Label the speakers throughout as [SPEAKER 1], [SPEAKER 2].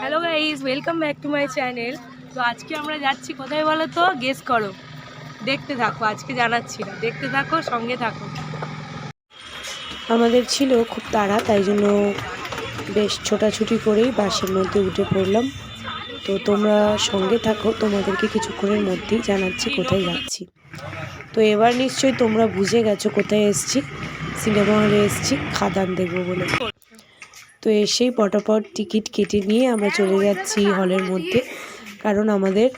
[SPEAKER 1] Hello guys welcome back to my channel তো আজকে আমরা যাচ্ছি কোথায় বলো তো? গেস করো। দেখতে থাকো, আজকে জানাচ্ছি না। দেখতে থাকো, সঙ্গে থাকো।
[SPEAKER 2] আমাদের ছিল খুব তাড়া, তাই জন্য বেশ ছোটাছুটি করেই বাসের মধ্যে উঠে পড়লাম। তো তোমরা সঙ্গে থাকো, তোমাদেরকে কিছুক্ষণের মধ্যেই জানাচ্ছি কোথায় যাচ্ছি। তো এবার নিশ্চয়ই তোমরা বুঝে গেছো কোথায় এসছি। সিনেমা হলে এসছি, খাদান দেখব বলে। তো এসেই পটাপট টিকিট কেটে নিয়ে আমরা চলে যাচ্ছি হলের মধ্যে। কারণ আমাদের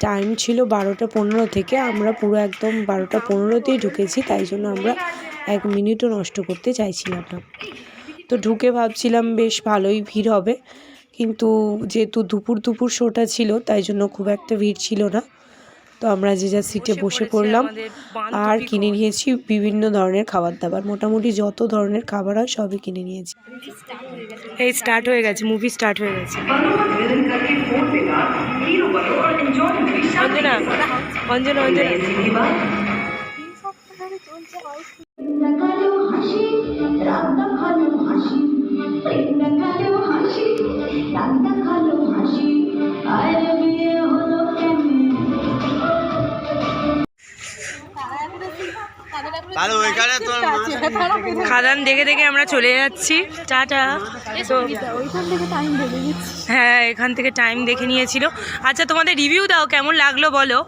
[SPEAKER 2] টাইম ছিল বারোটা পনেরো থেকে, আমরা পুরো একদম বারোটা পনেরোতেই ঢুকেছি, তাই জন্য আমরা এক মিনিটও নষ্ট করতে চাইছিলাম না। তো ঢুকে ভাবছিলাম, বেশ, ভালোই ভিড় হবে। কিন্তু যেহেতু দুপুর দুপুর শোটা ছিল, তাই জন্য খুব একটা ভিড় ছিল না। তো আমরা যে যা সিটে বসে পড়লাম আর কিনে নিয়েছি বিভিন্ন ধরনের খাবার দাবার মোটামুটি যত ধরনের খাবার হয় সবই কিনে নিয়েছি।
[SPEAKER 1] এই স্টার্ট হয়ে গেছে মুভি স্টার্ট হয়ে গেছে। অঞ্জনা অঞ্জনা অঞ্জনা।
[SPEAKER 3] হাসি হাসি আর
[SPEAKER 1] খাদান দেখে দেখে আমরা চলে যাচ্ছি। টাটা। তো হ্যাঁ এখান থেকে টাইম দেখে নিয়েছিল। আচ্ছা তোমাদের রিভিউ দাও কেমন লাগল বলো?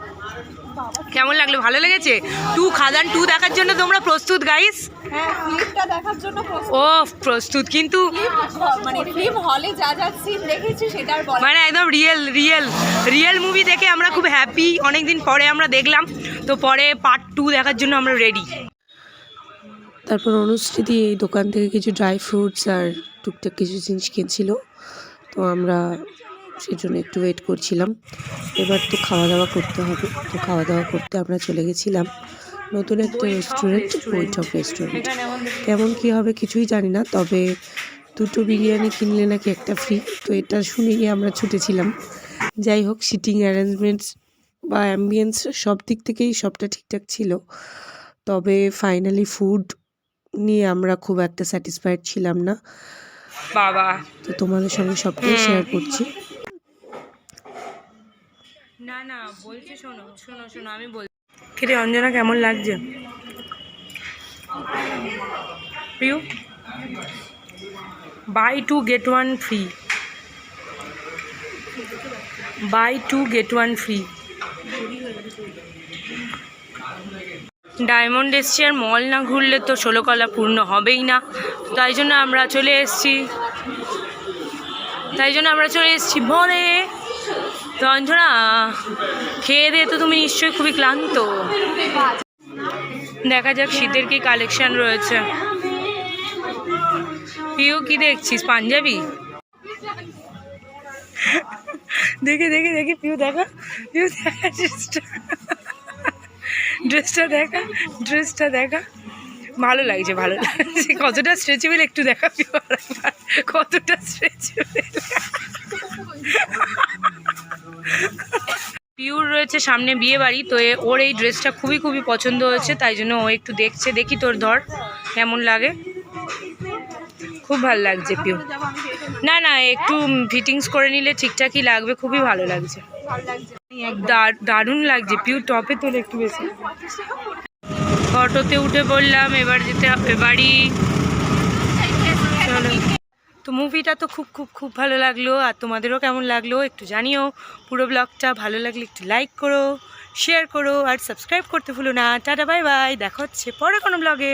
[SPEAKER 1] কেমন লাগল? ভালো লেগেছে? টু খাদান টু দেখার জন্য তোমরা প্রস্তুত গাইস
[SPEAKER 4] হ্যাঁ ফিল্মটা দেখার জন্য প্রস্তুত।
[SPEAKER 1] ও প্রস্তুত কিন্তু
[SPEAKER 4] মানে ফিল্ম হলে যা যা সিন দেখেছি সেটার বলা
[SPEAKER 1] মানে একদম রিয়েল রিয়েল রিয়েল মুভি দেখে আমরা খুব হ্যাপি অনেকদিন পরে আমরা দেখলাম। তো পরে পার্ট টু দেখার জন্য আমরা রেডি
[SPEAKER 2] তারপর অনুশ্রীতি এই দোকান থেকে কিছু ড্রাই ফ্রুটস আর টুকটাক কিছু জিনিস কিনছিল। তো আমরা সেই জন্য একটু ওয়েট করছিলাম। এবার তো খাওয়া দাওয়া করতে হবে। তো খাওয়া দাওয়া করতে আমরা চলে গেছিলাম নতুন একটা রেস্টুরেন্ট বৈঠক রেস্টুরেন্ট কেমন কি হবে কিছুই জানি না, তবে দুটো বিরিয়ানি কিনলে নাকি একটা ফ্রি তো এটা শুনেই আমরা ছুটেছিলাম যাই হোক সিটিং অ্যারেঞ্জমেন্টস বা অ্যাম্বিয়েন্স সব দিক থেকেই সবটা ঠিকঠাক ছিল। তবে ফাইনালি ফুড নিয়ে আমরা খুব একটা স্যাটিসফাইড ছিলাম না।
[SPEAKER 1] বাবা।
[SPEAKER 2] তো তোমাদের সঙ্গে সবটাই শেয়ার করছি।
[SPEAKER 1] না না বলছি শোনো শোনো শোনো আমি বল কিরে অঞ্জনা কেমন লাগছে? প্রিয়? Buy two get one free buy two get one free Diamond এসছি আর মল না ঘুরলে তো ষোলোকলা পূর্ণ হবেই না। তাই জন্য আমরা চলে এসেছি। তাই জন্য আমরা চলে এসেছি মলে তো অঞ্জনা, খেয়ে দিয়ে তো তুমি নিশ্চয়ই খুবই ক্লান্ত। দেখা যাক শীতের কি কালেকশন রয়েছে। পিউ কি দেখছিস? পাঞ্জাবি? দেখে দেখে দেখে পিউ দেখা। পিউ দেখা ড্রেসটা ড্রেসটা দেখা ড্রেসটা দেখা। ভালো লাগছে ভালো লাগছে। কতটা স্ট্রেচেবল একটু দেখা কতটা স্ট্রেচেবল পিউর রয়েছে সামনে বিয়ে বাড়ি তো ওর এই ড্রেসটা খুবই খুবই পছন্দ হয়েছে, তাই জন্য ও একটু দেখছে। দেখি তোর ধর, কেমন লাগে? খুব ভালো লাগছে পিউ না না, একটু ফিটিংস করে নিলে ঠিকঠাকই লাগবে, খুবই ভালো লাগছে। দারুণ লাগছে পিউ টপে তোলে একটু বেশি। অটোতে উঠে বললাম, এবার যেতে হবে বাড়ি চলো। তো মুভিটা তো খুব খুব খুব ভালো লাগল, আর তোমাদেরও কেমন লাগল একটু জানিও। পুরো ব্লগটা ভালো লাগলে একটু লাইক করো শেয়ার করো, আর সাবস্ক্রাইব করতে ভুলো না। টাটা বাই বাই দেখা হচ্ছে পরে কোনো ব্লগে